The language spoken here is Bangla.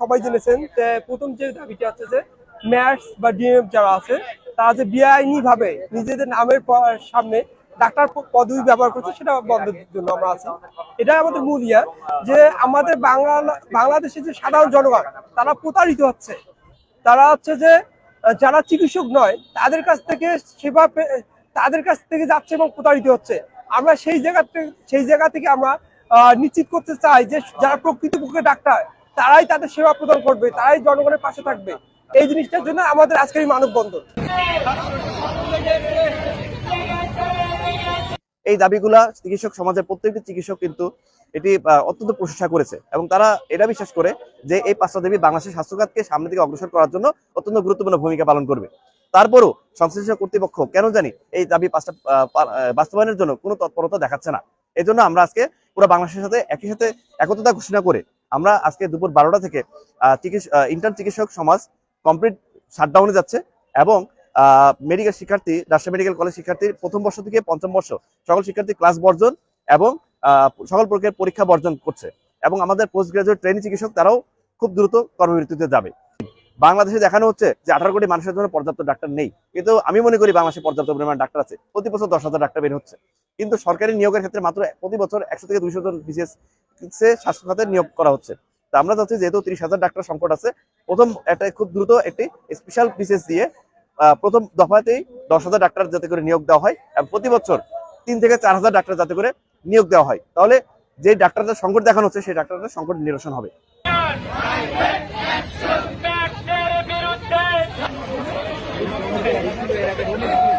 সবাই জেনেছেন যে প্রথম যে দাবিটা আছে যে ম্যাথস বা ডিএম যারা আছে, তারা যে বেআইনি ভাবে নিজেদের নামের সামনে ডাক্তার পদবি ব্যবহার করছে, সেটা বন্ধের জন্য আমরা আছি। এটাই আমাদের মূল ইয়া, যে আমাদের বাংলা, বাংলাদেশের যে সাধারণ জনগণ, তারা প্রতারিত হচ্ছে। তারা হচ্ছে যে যারা চিকিৎসক নয়, তাদের কাছ থেকে সেবা তাদের কাছ থেকে যাচ্ছে এবং প্রতারিত হচ্ছে। আমরা সেই জায়গা সেই জায়গা থেকে আমরা নিশ্চিত করতে চাই যে যারা প্রকৃতপক্ষে ডাক্তার তারাই তাদের সেবা প্রদান করবে, তারাই জনগণের পাশে থাকবে। এই জিনিসটার জন্য আমাদের আজকের এই মানববন্ধন। এই দাবিগুলা চিকিৎসক সমাজের প্রত্যেকটি চিকিৎসক কিন্তু এটি অত্যন্ত প্রশংসা করেছে এবং তারা এটা বিশ্বাস করে যে এই পাঁচটা দেবী বাংলাদেশের স্বাস্থ্যখাতকে সামনের দিকে অগ্রসর করার জন্য অত্যন্ত গুরুত্বপূর্ণ ভূমিকা পালন করবে। তারপরও সংশ্লিষ্ট কর্তৃপক্ষ কেন জানি এই দাবি পাঁচটা বাস্তবায়নের জন্য কোনো তৎপরতা দেখাচ্ছে না। এই আমরা আজকে পুরো বাংলাদেশের সাথে একই সাথে একতা ঘোষণা করে আমরা আজকে দুপুর বারোটা থেকে ইন্টার্ন চিকিৎসক সমাজ কমপ্লিট শাটডাউনে যাচ্ছে এবং মেডিকেল শিক্ষার্থী, রাজশাহী মেডিকেল কলেজ শিক্ষার্থী প্রথম বর্ষ থেকে পঞ্চম বর্ষ সকল শিক্ষার্থী ক্লাস বর্জন এবং সকল প্রকার পরীক্ষা বর্জন করছে এবং আমাদের পোস্ট গ্রাজুয়েট ট্রেনিং চিকিৎসক তারাও খুব দ্রুত কর্মবিরতিতে যাবে। বাংলাদেশে দেখানো হচ্ছে যে আঠারো কোটি মানুষের জন্য পর্যাপ্ত ডাক্তার নেই। কিন্তু আমি মনে করি বাংলাদেশে পর্যাপ্ত পরিমাণ ডাক্তার আছে। প্রতি বছর দশ হাজার ডাক্তার বের হচ্ছে। কিন্তু সরকারি নিয়োগের ক্ষেত্রে মাত্র প্রতি বছর একশো থেকে দুইশো জন বিসিএস স্বাস্থ্য খাতে নিয়োগ করা হচ্ছে। তা আমরা চাচ্ছি যেহেতু তিরিশ হাজার ডাক্তার সংকট আছে, প্রথম একটা খুব দ্রুত একটি স্পেশাল বিসিএস দিয়ে প্রথম দফাতেই দশ হাজার ডাক্তার যাতে করে নিয়োগ দেওয়া হয় এবং প্রতি বছর তিন থেকে চার হাজার ডাক্তার যাতে করে নিয়োগ দেওয়া হয়। তাহলে যে ডাক্তারদের সংকট দেখানো হচ্ছে, সেই ডাক্তারদের সংকট নিরসন হবে। Yeah.